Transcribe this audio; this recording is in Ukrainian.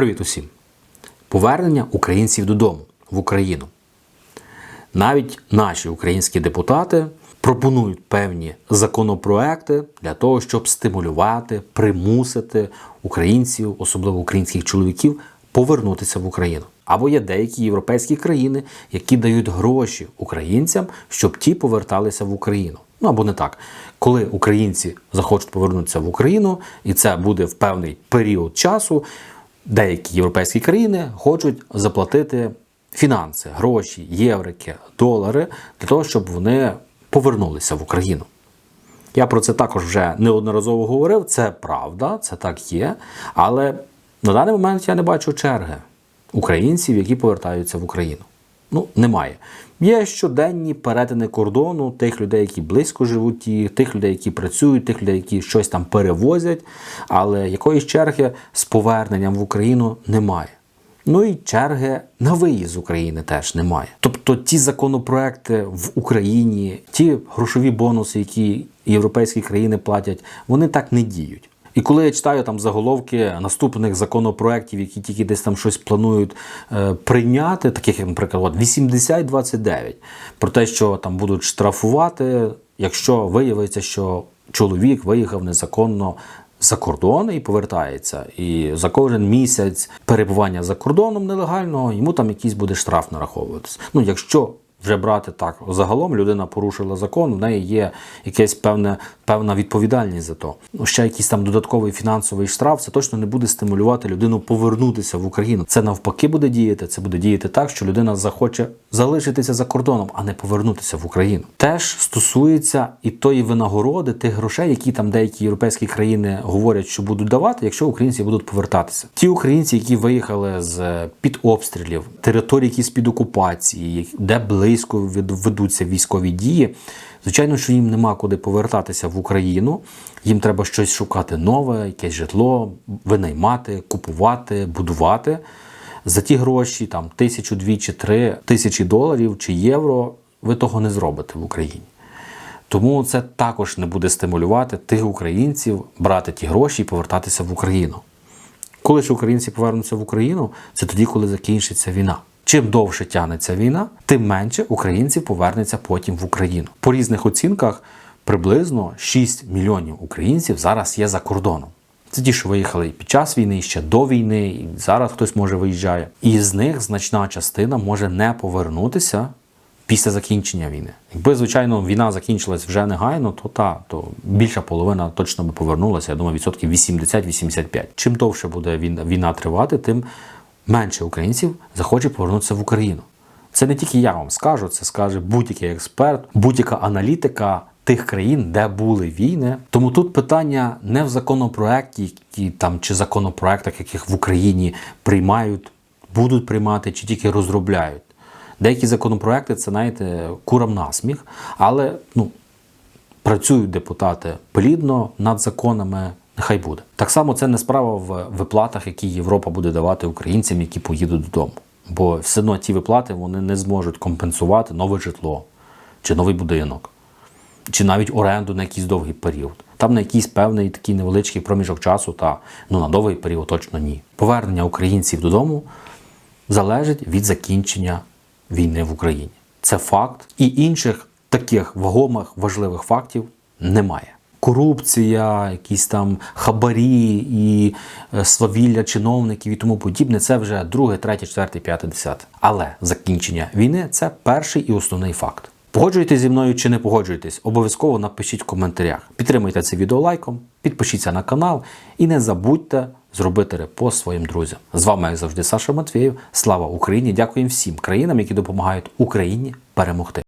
Привіт усім! Повернення українців додому в Україну. Навіть наші українські депутати пропонують певні законопроекти для того, щоб стимулювати, примусити українців, особливо українських чоловіків, повернутися в Україну. Або є деякі європейські країни, які дають гроші українцям, щоб ті поверталися в Україну. Ну або не так. Коли українці захочуть повернутися в Україну, і це буде в певний період часу, деякі європейські країни хочуть заплатити фінанси, гроші, єврики, долари для того, щоб вони повернулися в Україну. Я про це також вже неодноразово говорив. Це правда, це так є. Але на даний момент я не бачу черги українців, які повертаються в Україну. Ну, немає. Є щоденні перетини кордону тих людей, які близько живуть, тих людей, які працюють, тих людей, які щось там перевозять, але якоїсь черги з поверненням в Україну немає. Ну і черги на виїзд з України теж немає. Тобто ті законопроекти в Україні, ті грошові бонуси, які європейські країни платять, вони так не діють. І коли я читаю там заголовки наступних законопроєктів, які тільки десь там щось планують е, прийняти, таких як, наприклад, от 8029, про те, що там будуть штрафувати, якщо виявиться, що чоловік виїхав незаконно за кордон і повертається. І за кожен місяць перебування за кордоном нелегального йому там якийсь буде штраф нараховуватися. Ну, якщо вже брати так, загалом людина порушила закон, в неї є якась певна, певна відповідальність за то. Ну, ще якийсь там додатковий фінансовий штраф, це точно не буде стимулювати людину повернутися в Україну. Це навпаки буде діяти. Це буде діяти так, що людина захоче залишитися за кордоном, а не повернутися в Україну. Теж стосується і тої винагороди, тих грошей, які там деякі європейські країни говорять, що будуть давати, якщо українці будуть повертатися. Ті українці, які виїхали з під обстрілів, території, які з під окупації, де близько ведуться військові дії. Звичайно, що їм нема куди повертатися в Україну. Їм треба щось шукати нове, якесь житло, винаймати, купувати, будувати. За ті гроші, там тисячу, дві чи три тисячі доларів чи євро, ви того не зробите в Україні. Тому це також не буде стимулювати тих українців брати ті гроші і повертатися в Україну. Коли ж українці повернуться в Україну, це тоді, коли закінчиться війна. Чим довше тягнеться війна, тим менше українців повернеться потім в Україну. По різних оцінках приблизно 6 мільйонів українців зараз є за кордоном. Це ті, що виїхали і під час війни, і ще до війни, і зараз хтось може виїжджає. І з них значна частина може не повернутися після закінчення війни. Якби, звичайно, війна закінчилась вже негайно, то та то більша половина точно би повернулася. Я думаю, відсотків 80-85. Чим довше буде війна, тривати, тим менше українців захоче повернутися в Україну. Це не тільки я вам скажу, це скаже будь-який експерт, будь-яка аналітика тих країн, де були війни. Тому тут питання не в законопроекті, які там чи законопроектах, яких в Україні приймають, будуть приймати, чи тільки розробляють. Деякі законопроекти це, знаєте, курам насміх, але ну, працюють депутати плідно над законами. Нехай буде. Так само це не справа в виплатах, які Європа буде давати українцям, які поїдуть додому. Бо все одно ті виплати вони не зможуть компенсувати нове житло, чи новий будинок, чи навіть оренду на якийсь довгий період. Там на якийсь певний такий невеличкий проміжок часу, та ну на довгий період точно ні. Повернення українців додому залежить від закінчення війни в Україні. Це факт. І інших таких вагомих важливих фактів немає корупція, якісь там хабарі і е, свавілля чиновників і тому подібне. Це вже друге, третє, четверте, п'яте, десяте. Але закінчення війни це перший і основний факт. Погоджуєтесь зі мною чи не погоджуєтесь, обов'язково напишіть в коментарях. Підтримуйте це відео лайком, підпишіться на канал і не забудьте зробити репост своїм друзям. З вами, як завжди, Саша Матвєєв. Слава Україні! Дякуємо всім країнам, які допомагають Україні перемогти.